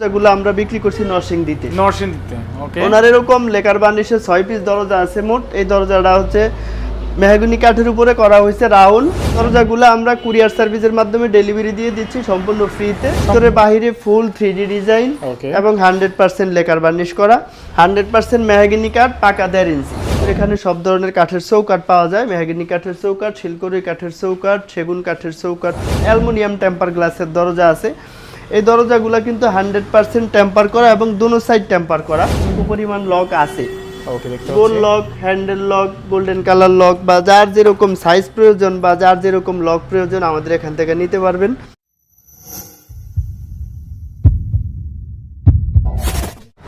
যেগুলো আমরা বিক্রি করছি নরসিংদীতে। নরসিংদীতে ওকে ওনার এরকম লেকার বার্নিশের ছয় পিস দরজা আছে মোট। এই দরজাটা হচ্ছে মেহগুনি কাঠের উপরে করা হয়েছে রাউন্ড। দরজাগুলো আমরা কুরিয়ার সার্ভিসের মাধ্যমে ডেলিভারি দিয়ে দিচ্ছি সম্পূর্ণ ফ্রিতে। ভিতরে বাহিরে ফুল থ্রি ডিজাইন এবং হান্ড্রেড পার্সেন্ট লেকার বার্নিশ করা। হান্ড্রেড পার্সেন্ট মেহাগিনি কাঠ পাকা দেড় ইঞ্চি। এখানে সব ধরনের কাঠের চৌকাঠ পাওয়া যায়। মেহাগিনি কাঠের চৌকাঠ শিলকড়ি কাঠের চৌকাঠ সেগুন কাঠের চৌকাঠ অ্যালুমিনিয়াম টেম্পার গ্লাসের দরজা আছে। এই দরজাগুলো কিন্তু হান্ড্রেড পার্সেন্ট টেম্পার করা এবং দুনো সাইড টেম্পার করা। পরিমাণ লক আছে। ওকে গোল lock handle lock golden colour lock বা যার যেরকম সাইজ প্রয়োজন বা যার যেরকম লক প্রয়োজন আমাদের এখান থেকে নিতে পারবেন।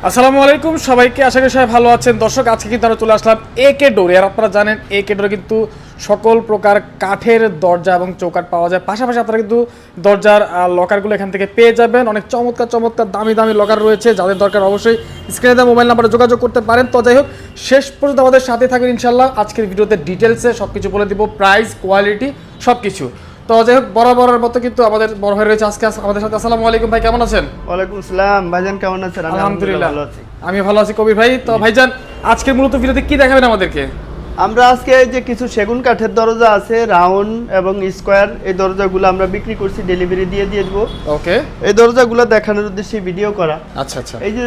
আসসালামু আলাইকুম সবাইকে আশা করি সবাই ভালো আছেন। দর্শক আজকে কিন্তু আমরা চলে আসলাম এ কে ডোরে আর আপনারা জানেন এ কে ডোরে কিন্তু সকল প্রকার কাঠের দরজা এবং চৌকাঠ পাওয়া যায়। পাশাপাশি আপনারা কিন্তু দরজার লকারগুলো এখান থেকে পেয়ে যাবেন। অনেক চমৎকার চমৎকার দামি দামি লকার রয়েছে। যাদের দরকার অবশ্যই স্ক্রিনে দেওয়া মোবাইল নাম্বারে যোগাযোগ করতে পারেন। তো যাই হোক শেষ পর্যন্ত আমাদের সাথে থাকবেন ইনশাল্লাহ আজকের ভিডিওতে ডিটেলসে সব কিছু বলে দিব প্রাইস কোয়ালিটি সব কিছু তো যাই হোক বরাবরের মতো কিন্তু আমাদের বড় ভাই রয়েছে আজকে। আমাদের সাথে আসসালামু আলাইকুম ভাই কেমন আছেন? ওয়ালাইকুম আসসালাম ভাইজান কেমন আছেন? আলহামদুলিল্লাহ ভালো আছি। আমি ভালো আছি। কবি ভাই তো ভাইজান আজকের মূলত ভিডিওতে কি দেখাবেন আমাদেরকে? আমরা আজকে যে কিছু সেগুন কাঠের দরজা আছে রাউন্ড এবং স্কোয়ার এই দরজাগুলো আমরা বিক্রি করছি ডেলিভারি দিয়ে দিয়ে দেবো। ওকে। এই দরজাগুলো দেখানোর উদ্দেশ্যে ভিডিও করা। আচ্ছা আচ্ছা। এই যে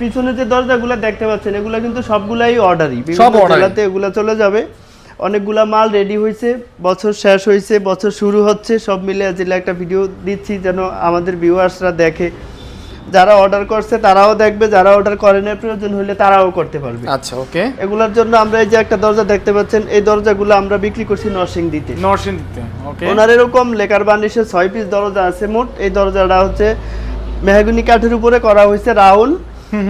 পিছনে যে দরজাগুলো দেখতে পাচ্ছেন এগুলো কিন্তু সবগুলাই অর্ডারই সব বিভিন্ন জেলাতে এগুলো চলে যাবে। অনেকগুলা মাল রেডি হয়েছে বছর শেষ হয়েছে বছর শুরু হচ্ছে সব মিলে জেলা একটা ভিডিও দিচ্ছি যেন আমাদের ভিউয়ার্সরা দেখে। যারা অর্ডার করছে তারাও দেখবে যারা অর্ডার করে না প্রয়োজন হলে তারাও করতে পারবে। আচ্ছা ওকে। এগুলোর জন্য আমরা এই যে একটা দরজা দেখতে পাচ্ছেন এই দরজাগুলো আমরা বিক্রি করছি নরসিংদীতে। নরসিংদীতে ওকে। ওনার এরকম লেকার বার্নিশের ছয় পিস দরজা আছে মোট। এই দরজাটা হচ্ছে মেহগুনি কাঠের উপরে করা হয়েছে রাউন্ড।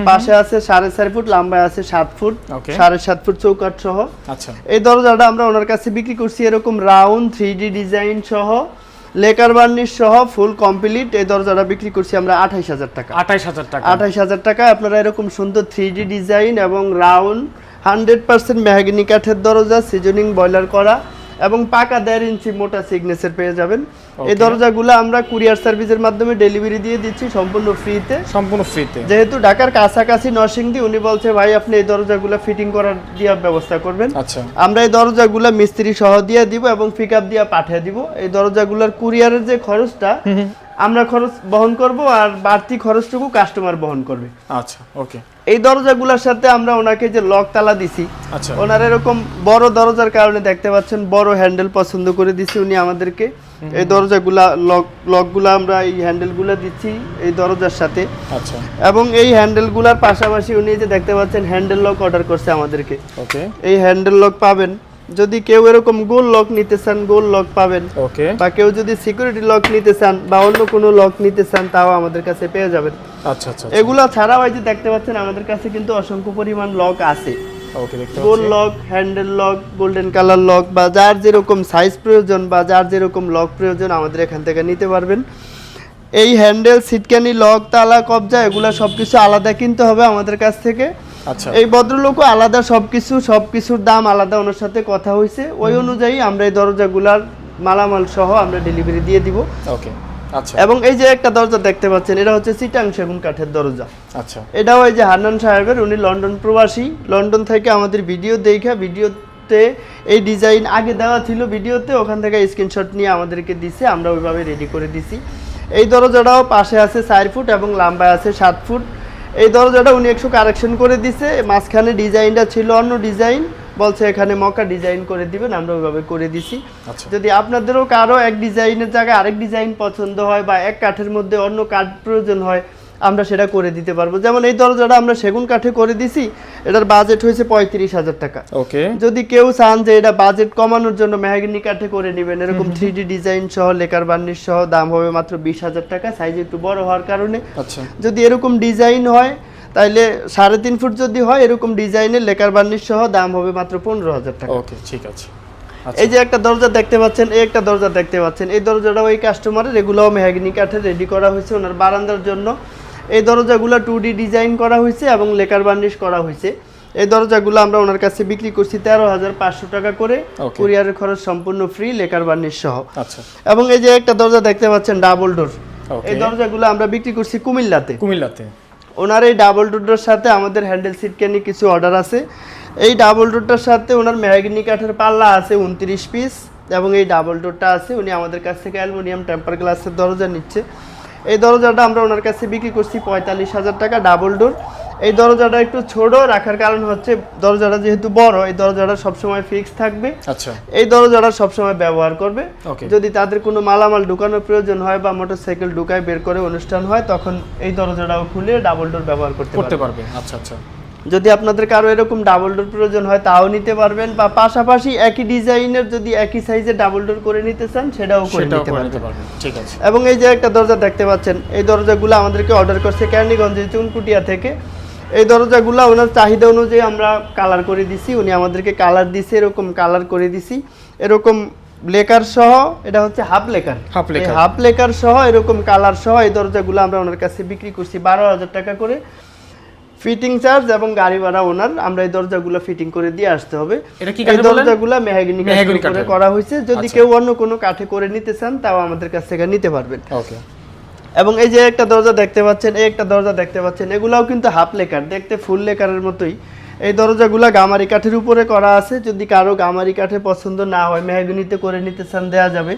পাশে আছে সাড়ে চার ফুট লম্বায় আছে সাত ফুট. সাড়ে সাত ফুট চৌকাঠ সহ। আচ্ছা। এই দরজাটা আমরা ওনার কাছে বিক্রি করছি এরকম রাউন্ড থ্রি ডিজাইন সহ। লেকার বার্নিশ সহ ফুল কমপ্লিট। এই দরজাটা বিক্রি করছি আমরা আঠাইশ হাজার টাকা। আঠাইশ হাজার টাকা। আঠাইশ হাজার টাকা আপনারা এরকম সুন্দর থ্রি ডিজাইন এবং রাউন্ড হান্ড্রেড পার্সেন্ট মেহাগিনি কাঠের দরজা সিজনিং বয়লার করা এবং পাকা দেড় ইঞ্চি মোটা সিগনেচার পেয়ে যাবেন। এই. দরজাগুলো আমরা কুরিয়ার সার্ভিসের মাধ্যমে ডেলিভারি দিয়ে দিচ্ছি সম্পূর্ণ ফ্রিতে। সম্পূর্ণ ফ্রিতে। যেহেতু ঢাকার কাছাকাছি নরসিংদী উনি বলছে ভাই আপনি এই দরজাগুলো ফিটিং করার দিয়ে ব্যবস্থা করবেন। আচ্ছা। আমরা এই দরজাগুলো মিস্ত্রি সহ দিয়ে দিব এবং পিক আপ দিয়ে পাঠিয়ে দিব। এই দরজাগুলোর কুরিয়ারের যে খরচটা আমরা খরচ বহন করব আর বাড়তি খরচটুকু কাস্টমার বহন করবে। আচ্ছা ওকে এই দরজাগুলোর সাথে আমরা ওনাকে যে লক তালা দিছি আচ্ছা। ওনার এরকম বড় দরজার কারণে দেখতে পাচ্ছেন বড় হ্যান্ডেল পছন্দ করে দিছি উনি আমাদেরকে। এই দরজাগুলা লক লকগুলা আমরা এই হ্যান্ডেলগুলা দিচ্ছি এই দরজার সাথে। আচ্ছা। এবং এই হ্যান্ডেলগুলার পাশাপাশি উনি যে দেখতে পাচ্ছেন হ্যান্ডেল লক অর্ডার করছে আমাদেরকে। ওকে এই হ্যান্ডেল লক পাবেন। যদি কেউ এরকম গোল লক নিতে চান গোল লক পাবেন। ওকে বা কেউ যদি সিকিউরিটি লক নিতে চান বা অন্য কোনো লক নিতে চান তাও আমাদের কাছে পেয়ে যাবেন। আচ্ছা আচ্ছা এগুলা ছাড়াও এই যে দেখতে পাচ্ছেন আমাদের কাছে কিন্তু অসংখ্য পরিমাণ লক আছে। ওকে দেখতে গোল lock handle lock golden colour lock বা যার যেরকম সাইজ প্রয়োজন বা যার যেরকম লক প্রয়োজন আমাদের এখান থেকে নিতে পারবেন। এই হ্যান্ডেল সিটকানি লক তালা কবজা এগুলো সবকিছু আলাদা কিনতে হবে আমাদের কাছ থেকে। আচ্ছা এই ভদ্রলোকও আলাদা সবকিছু সবকিছুর দাম আলাদা ওনার সাথে কথা হয়েছে। ওই অনুযায়ী আমরা এই দরজাগুলার মালামাল সহ আমরা ডেলিভারি দিয়ে দিব। ওকে আচ্ছা। এবং এই যে একটা দরজা দেখতে পাচ্ছেন এটা হচ্ছে সিটাং সেগুন কাঠের দরজা। আচ্ছা। এটাও এই যে হান্নান সাহেবের উনি লন্ডন প্রবাসী। লন্ডন থেকে আমাদের ভিডিও দেখে ভিডিওতে এই ডিজাইন আগে দেওয়া ছিল ভিডিওতে ওখান থেকে স্ক্রিনশট নিয়ে আমাদেরকে দিছে আমরা ওইভাবে রেডি করে দিছি। এই দরজাটাও পাশে আছে চার ফুট এবং লম্বায় আছে সাত ফুট। এই দরজাটা উনি একটু কারেকশন করে দিছে মাঝখানে ডিজাইনটা ছিল অন্য ডিজাইন বলছে এখানে মকা ডিজাইন করে দিবেন আমরা ওইভাবে করে দিছি। আচ্ছা। যদি আপনাদেরও কারও এক ডিজাইনের জায়গায় আরেক ডিজাইন পছন্দ হয় বা এক কাঠের মধ্যে অন্য কাঠ প্রয়োজন হয় আমরা সেটা করে দিতে পারব। যেমন এই দরজাটা আমরা সেগুন কাঠে করে দিছি এটার বাজেট হয়েছে পঁয়ত্রিশ হাজার টাকা। ওকে। যদি কেউ চান যে এটা বাজেট কমানোর জন্য মেহাগিনি কাঠে করে নেবেন এরকম থ্রি ডি ডিজাইন সহ লেকার বার্নিশ সহ দাম হবে মাত্র বিশ হাজার টাকা সাইজ একটু বড় হওয়ার কারণে। আচ্ছা। যদি এরকম ডিজাইন হয় তাইলে সাড়ে তিন ফুট যদি হয় এরকম ডিজাইনের লেকার বার্নিশ সহ দাম হবে মাত্র পনেরো হাজার টাকা। ওকে ঠিক আছে। আচ্ছা। এই যে একটা দরজা দেখতে পাচ্ছেন এই একটা দরজা দেখতে পাচ্ছেন এই দরজাটা ওই কাস্টমারের এগুলোও মেহাগিনি কাঠে রেডি করা হয়েছে ওনার বারান্দার জন্য। এই দরজাগুলো টু ডি ডিজাইন করা হয়েছে এবং লেকার বার্নিশ করা হয়েছে। এই দরজাগুলো আমরা ওনার কাছে বিক্রি করছি তেরো হাজার পাঁচশো টাকা করে. কুরিয়ারের খরচ সম্পূর্ণ ফ্রি লেকার বার্নিশ সহ। আচ্ছা। এবং এই যে একটা দরজা দেখতে পাচ্ছেন ডাবল ডোর এই দরজাগুলো আমরা বিক্রি করছি কুমিল্লাতে। কুমিল্লাতে। ওনার এই ডাবল ডোরটার সাথে আমাদের হ্যান্ডেল সিট কেনে কিছু অর্ডার আছে। এই ডাবল ডোরটার সাথে ওনার মেহাগিনি কাঠের পাল্লা আছে উনত্রিশ পিস এবং এই ডাবল ডোরটা আছে উনি আমাদের কাছ থেকে অ্যালুমিনিয়াম টেম্পার গ্লাসের দরজা নিচ্ছে। এই দরজাটা আমরা ওনার কাছে বিক্রি করছি পঁয়তাল্লিশ হাজার টাকা ডাবল ডোর এই দরজাটা একটু ছোট রাখার কারণ হচ্ছে দরজাটা যেহেতু বড় এই দরজাটা সবসময় ফিক্স থাকবে। আচ্ছা। এই দরজাটা সবসময় ব্যবহার করবে. যদি তাদের কোনো মালামাল ঢুকানোর প্রয়োজন হয় বা মোটর সাইকেল ঢুকায় বের করে অনুষ্ঠান হয় তখন এই দরজাটাও খুলে ডাবল ডোর ব্যবহার করতে পারবে। আচ্ছা আচ্ছা। যদি আপনাদের কারও এরকম ডাবল ডোর প্রয়োজন হয় তাও নিতে পারবেন বা পাশাপাশি একই ডিজাইনের যদি একই সাইজে ডাবল ডোর করে নিতে চান সেটাও করে নিতে পারবেন। ঠিক আছে। এবং এই যে একটা দরজা দেখতে পাচ্ছেন এই দরজাগুলো আমাদেরকে অর্ডার করছে ক্যান্ডিগঞ্জের চুনকুটিয়া থেকে। এই দরজাগুলো ওনার চাহিদা অনুযায়ী আমরা কালার করে দিছি উনি আমাদেরকে কালার দিছে এরকম কালার করে দিছি। এরকম লেকার সহ এটা হচ্ছে half lacquer. Half lacquer. Half lacquer সহ এরকম কালার সহ এই দরজাগুলো আমরা ওনার কাছে বিক্রি করছি বারো হাজার টাকা করে। ফিটিং চার্জ এবং গাড়ি ভাড়া ওনার আমরা এই দরজাগুলো ফিটিং করে দিয়ে আসতে হবে। এই দরজাগুলো মেহাগিনি কাঠের করা হয়েছে। যদি আচ্ছা। কেউ অন্য কোনো কাঠে করে নিতে চান তাও আমাদের কাছ থেকে নিতে পারবেন। ওকে। এবং এই যে একটা দরজা দেখতে পাচ্ছেন এই একটা দরজা দেখতে পাচ্ছেন এগুলাও কিন্তু হাফ লেকার দেখতে ফুল লেকারের মতোই। এই দরজাগুলা গামারি কাঠের উপরে করা আছে। যদি কারও গামারি কাঠে পছন্দ না হয় মেহগুনিতে করে নিতে চান দেওয়া যাবে।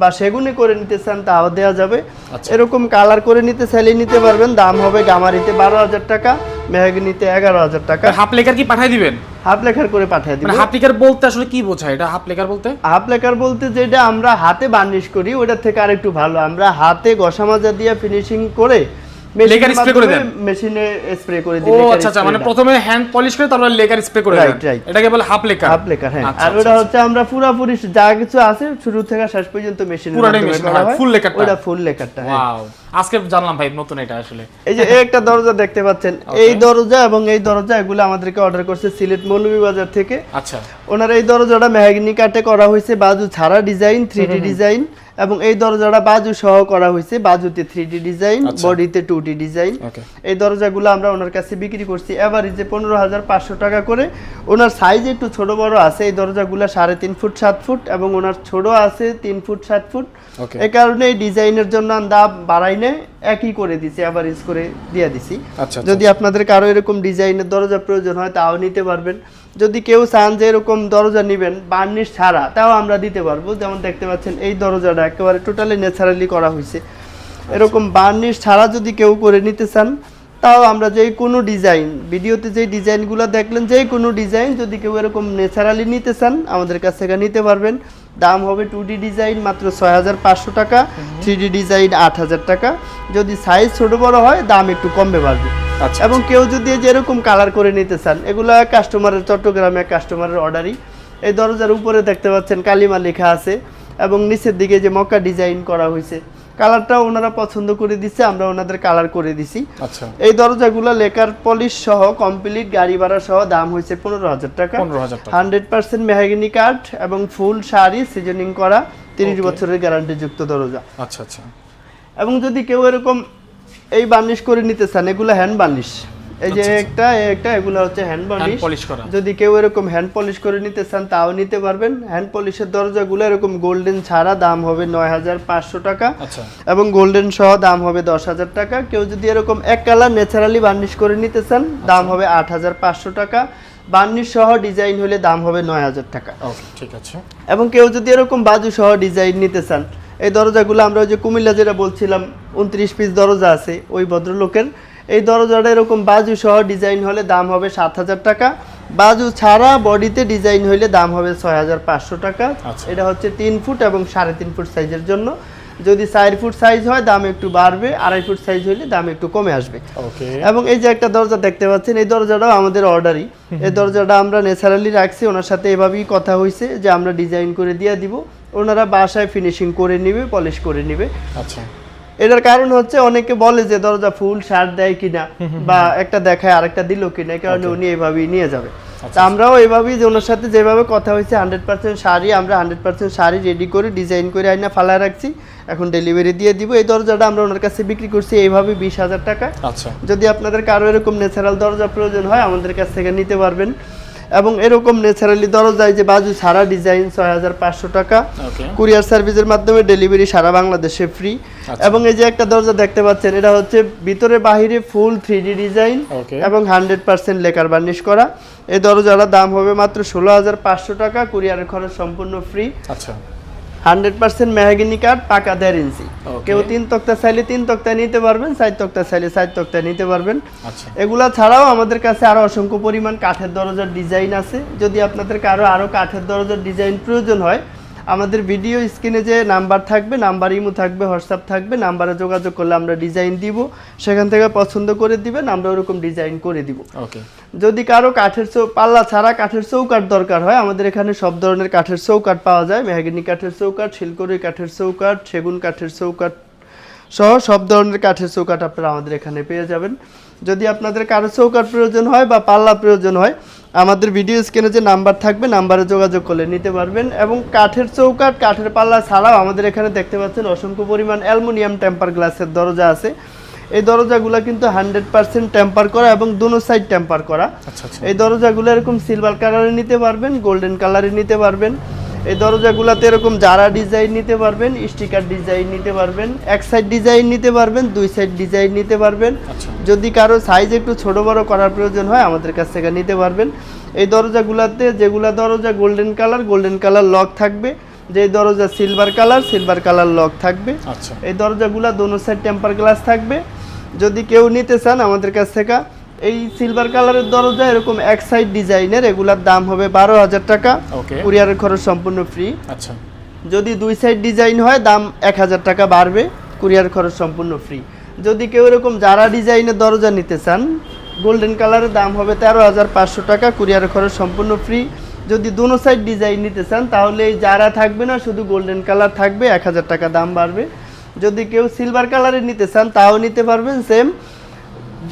বা সেগুনে করে নিতে চান তাও দেওয়া যাবে। আচ্ছা। এরকম কালার করে নিতে স্যালি নিতে পারবেন। দাম হবে গামারিতে বারো হাজার টাকা মেহাগিনিতে এগারো হাজার টাকা। হাফ লেখার কি পাঠিয়ে দিবেন? হাফ লেখার করে পাঠিয়ে মানে দিবেন হাফ লেখার বলতে আসলে কি বোঝায় এটা হাফ লেখার বলতে? হাফ লেখার বলতে যেটা আমরা হাতে বার্নিশ করি ওটার থেকে আরেকটু ভালো। আমরা হাতে ঘষা মাজা দিয়ে ফিনিশিং করে লেকার spray করে দেন? মেশিনে স্প্রে করে দিই আচ্ছা আচ্ছা মানে প্রথমে হ্যান্ড পলিশ করে তারপর লেকার স্প্রে করে দেন। এটাকে বলে হাফ লেকার হাফ লেকার হ্যাঁ। আচ্ছা, আর আচ্ছা, ওটা হচ্ছে আমরা পুরোপুরি যা কিছু আছে শুরু থেকে শেষ পর্যন্ত হ্যাঁ, হয়। full লেকারটা। ওটা ফুল লেকারটা হ্যাঁ। আজকে জানলাম ভাই নতুন এটা আসলে। এই যে একটা দরজা দেখতে পাচ্ছেন। এই দরজা এবং এই দরজা এগুলো আমাদেরকে অর্ডার করছে সিলেট মৌলভীবাজার থেকে। আচ্ছা। ওনার এই দরজাটা মেহাগিনি কাটে করা হয়েছে বাজু ছাড়া ডিজাইন থ্রি ডিজাইন এবং এই দরজাটা বাজু সহ করা হয়েছে। বাজুতে থ্রি ডি ডিজাইন আচ্ছা। বডিতে টু ডি ডিজাইন এই দরজাগুলো আমরা ওনার কাছে বিক্রি করছি। এভারেজে পনেরো হাজার পাঁচশো টাকা করে। ওনার সাইজ একটু ছোট বড় আছে। এই দরজাগুলো সাড়ে তিন ফুট সাত ফুট এবং ওনার ছোট আছে তিন ফুট সাত ফুট। এই কারণে এই ডিজাইনের জন্য দাম বাড়াই নেই। একই করে দিছি এভারেজ করে দিয়ে দিছি। আচ্ছা। যদি আপনাদের কারও এরকম ডিজাইনের দরজা প্রয়োজন হয় তাও নিতে পারবেন। যদি কেউ চান যে এরকম দরজা নেবেন, বার্নিশ ছাড়া, তাও আমরা দিতে পারব। যেমন দেখতে পাচ্ছেন, এই দরজাটা একেবারে টোটালি ন্যাচারালি করা হয়েছে। এরকম বার্নিশ ছাড়া যদি কেউ করে নিতে চান, তাও আমরা যে কোনো ডিজাইন ভিডিওতে যে ডিজাইনগুলো দেখলেন, যে কোনো ডিজাইন যদি কেউ এরকম ন্যাচারালি নিতে চান, আমাদের কাছ থেকে নিতে পারবেন। দাম হবে টু ডি ডিজাইন মাত্র ছয় হাজার পাঁচশো টাকা থ্রি ডি ডিজাইন আট হাজার টাকা। যদি সাইজ ছোটো বড় হয়, দাম একটু কমবে বাড়বে। আচ্ছা এবং কেউ যদি এই যে এরকম কালার করে নিতে চান এগুলো কাস্টমারের চট্টগ্রামে কাস্টমারের অর্ডারই এই দরজার উপরে দেখতে পাচ্ছেন কালিমা লেখা আছে এবং নিচের দিকে যে মক্কা ডিজাইন করা হয়েছে কালারটা ওনারা পছন্দ করে দিচ্ছে আমরা ওনাদের কালার করে দিছি। আচ্ছা। এই দরজাগুলো লেকার পলিশ সহ কমপ্লিট গাড়ি ভাড়া সহ দাম হয়েছে পনেরো হাজার টাকা। হান্ড্রেড পার্সেন্ট মেহাগিনি কাঠ এবং ফুল শাড়ি সিজনিং করা তিরিশ বছরের গ্যারান্টি যুক্ত দরজা। আচ্ছা আচ্ছা। এবং যদি কেউ এরকম এই বার্নিশ করে নিতে চান এগুলো হ্যান্ড বার্নিশ এই যে আচ্ছা, আচ্ছা। একটা একটা এগুলো হচ্ছে হ্যান্ড পলিশ করা। যদি কেউ এরকম হ্যান্ড পলিশ করে নিতে চান তাও নিতে পারবেন। হ্যান্ড পলিশের দরজাগুলো এরকম গোল্ডেন ছাড়া দাম হবে নয় হাজার পাঁচশো টাকা। আচ্ছা। এবং গোল্ডেন সহ দাম হবে দশ হাজার টাকা। কেউ যদি এরকম এক কালার ন্যাচারালি বার্নিশ করে নিতে চান দাম হবে আট হাজার পাঁচশো টাকা। বার্নিশ সহ ডিজাইন হলে দাম হবে নয় হাজার টাকা। ওকে ঠিক আছে। এবং কেউ যদি এরকম বাজু সহ ডিজাইন নিতে চান এই দরজাগুলো আমরা ওই যে কুমিল্লা যেটা বলছিলাম উনত্রিশ পিস দরজা আছে ওই ভদ্রলোকের। এই দরজাটা এরকম বাজু সহ ডিজাইন হলে দাম হবে সাত হাজার টাকা। বাজু ছাড়া বডিতে ডিজাইন হলে দাম হবে ছয় হাজার পাঁচশো টাকা। আচ্ছা। এটা হচ্ছে তিন ফুট এবং সাড়ে তিন ফুট সাইজের জন্য। যদি চার ফুট সাইজ হয় দাম একটু বাড়বে আড়াই ফুট সাইজ হলে দাম একটু কমে আসবে। ওকে। এবং এই যে একটা দরজা দেখতে পাচ্ছেন এই দরজাটাও আমাদের অর্ডারই এই দরজাটা আমরা ন্যাচারালি রাখছি ওনার সাথে এভাবেই কথা হয়েছে যে আমরা ডিজাইন করে দিয়ে দিব। ওনারা বাসায় ফিনিশিং করে নিবে পলিশ করে নিবে। আচ্ছা। এটার কারণ হচ্ছে অনেকে বলে যে দরজা ফুল শার্ট দেয় কিনা বা একটা দেখায় আরেকটা দিল কিনা কারণে উনি এভাবেই নিয়ে যাবে। আমরাও এভাবেই যে ওনার সাথে যেভাবে কথা হয়েছে হান্ড্রেড পার্সেন্ট শাড়ি আমরা হান্ড্রেড পার্সেন্ট শাড়ি রেডি করে ডিজাইন করে আইনা ফালায় রাখছি। এখন ডেলিভারি দিয়ে দিব। এই দরজাটা আমরা ওনার কাছে বিক্রি করছি এইভাবে বিশ হাজার টাকা। আচ্ছা। যদি আপনাদের কারও এরকম ন্যাচারাল দরজা প্রয়োজন হয় আমাদের কাছ থেকে নিতে পারবেন। এবং এরকম ন্যাচারালি দরজায় যে বাজু সারা ডিজাইন ছয় হাজার পাঁচশো টাকা। কুরিয়ার সার্ভিসের মাধ্যমে ডেলিভারি সারা বাংলাদেশে ফ্রি আচ্ছা। এবং এই যে একটা দরজা দেখতে পাচ্ছেন এটা হচ্ছে ভিতরে বাহিরে ফুল থ্রি ডিজাইন এবং হান্ড্রেড পার্সেন্ট লেকার বার্নিশ করা। এই দরজাটা দাম হবে মাত্র ষোলো হাজার পাঁচশো টাকা কুরিয়ারের খরচ সম্পূর্ণ ফ্রি আচ্ছা। হান্ড্রেড পার্সেন্ট মেহাগিনি কাঠ পাকা দেড় ইঞ্চি. কেউ তিন তক্তা চাইলে তিন তক্তা নিতে পারবেন চার তক্তা চাইলে চার তক্তা নিতে পারবেন। আচ্ছা। এগুলা ছাড়াও আমাদের কাছে আরও অসংখ্য পরিমাণ কাঠের দরজার ডিজাইন আছে। যদি আপনাদের কারও আরও কাঠের দরজার ডিজাইন প্রয়োজন হয় আমাদের ভিডিও স্ক্রিনে যে নাম্বার থাকবে নাম্বার ইমো থাকবে হোয়াটসঅ্যাপ থাকবে নাম্বারে যোগাযোগ করলে আমরা ডিজাইন দিব। সেখান থেকে পছন্দ করে দিবেন আমরা ওরকম ডিজাইন করে দিব। ওকে যদি কারও কাঠের চৌ পাল্লা ছাড়া কাঠের চৌকাঠ দরকার হয় আমাদের এখানে সব ধরনের কাঠের চৌকাঠ পাওয়া যায়। মেহাগিনি কাঠের চৌকাঠ শিলকড়ি কাঠের চৌকাঠ সেগুন কাঠের চৌকাঠ সহ সব ধরনের কাঠের চৌকাঠ আপনারা আমাদের এখানে পেয়ে যাবেন। যদি আপনাদের কারও চৌকাঠ প্রয়োজন হয় বা পাল্লা প্রয়োজন হয় আমাদের ভিডিও স্ক্রিনে যে নাম্বার থাকবে নাম্বারে যোগাযোগ করলে নিতে পারবেন। এবং কাঠের চৌকাট কাঠের পাল্লা ছাড়াও আমাদের এখানে দেখতে পাচ্ছেন অসংখ্য পরিমাণ অ্যালমোনিয়াম টেম্পার গ্লাসের দরজা আছে। এই দরজাগুলো কিন্তু হান্ড্রেড পার্সেন্ট টেম্পার করা এবং দুনো সাইড টেম্পার করা। আচ্ছা আচ্ছা। এই দরজাগুলো এরকম সিলভার কালারে নিতে পারবেন গোল্ডেন কালারে নিতে পারবেন। এই দরজাগুলোতে এরকম জারা ডিজাইন নিতে পারবেন স্টিকার ডিজাইন নিতে পারবেন এক সাইড ডিজাইন নিতে পারবেন দুই সাইড ডিজাইন নিতে পারবেন। আচ্ছা। যদি কারও সাইজ একটু ছোট বড় করার প্রয়োজন হয় আমাদের কাছ থেকে নিতে পারবেন। এই দরজাগুলোতে যেগুলা দরজা golden colour golden colour lock থাকবে। যে দরজা silver colour silver colour lock থাকবে। আচ্ছা। এই দরজাগুলা দোনো সাইড টেম্পার গ্লাস থাকবে। যদি কেউ নিতে চান আমাদের কাছ থেকে এই সিলভার কালারের দরজা এরকম এক সাইড ডিজাইনের এগুলার দাম হবে বারো হাজার টাকা। ওকে কুরিয়ারের খরচ সম্পূর্ণ ফ্রি আচ্ছা। যদি দুই সাইড ডিজাইন হয় দাম এক হাজার টাকা বাড়বে কুরিয়ার খরচ সম্পূর্ণ ফ্রি যদি কেউ এরকম যারা ডিজাইনের দরজা নিতে চান গোল্ডেন কালারের দাম হবে তেরো হাজার পাঁচশো টাকা কুরিয়ার খরচ সম্পূর্ণ ফ্রি যদি দুনো সাইড ডিজাইন নিতে চান তাহলে এই যারা থাকবে না শুধু গোল্ডেন কালার থাকবে এক হাজার টাকা দাম বাড়বে। যদি কেউ সিলভার কালারের নিতে চান তাও নিতে পারবেন সেম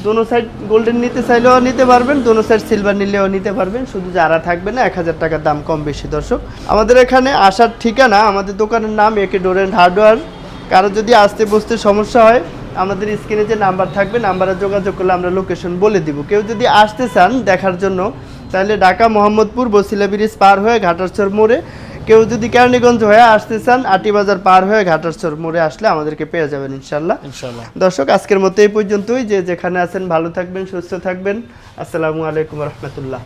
দোনো সাইড গোল্ডেন নিতে চাইলেও নিতে পারবেন, দোনো সাইড সিলভার নিলেও নিতে পারবেন। শুধু যারা থাকবে না, এক হাজার টাকার দাম কম বেশি, দর্শক। আমাদের এখানে আসার ঠিকানা, আমাদের দোকানের নাম একে ডোর অ্যান্ড হার্ডওয়্যার কারও যদি আসতে বসতে সমস্যা হয়, আমাদের স্ক্রিনে যে নাম্বার থাকবে, নাম্বারে যোগাযোগ করলে আমরা লোকেশন বলে দিব। কেউ যদি আসতে চান দেখার জন্য, তাহলে ঢাকা মোহাম্মদপুর বসিলা ব্রিজ পার হয়ে ঘাটারচর মোড়ে কেউ যদি কেরানীগঞ্জ হয়ে আসতে চান আটি বাজার পার হয়ে ঘাটারচর মোড়ে আসলে আমাদেরকে পেয়ে যাবেন ইনশাল্লাহ ইনশাল্লাহ দর্শক আজকের মতো এই পর্যন্তই। যে যেখানে আছেন ভালো থাকবেন সুস্থ থাকবেন। আসসালামু আলাইকুম রহমতুল্লাহ।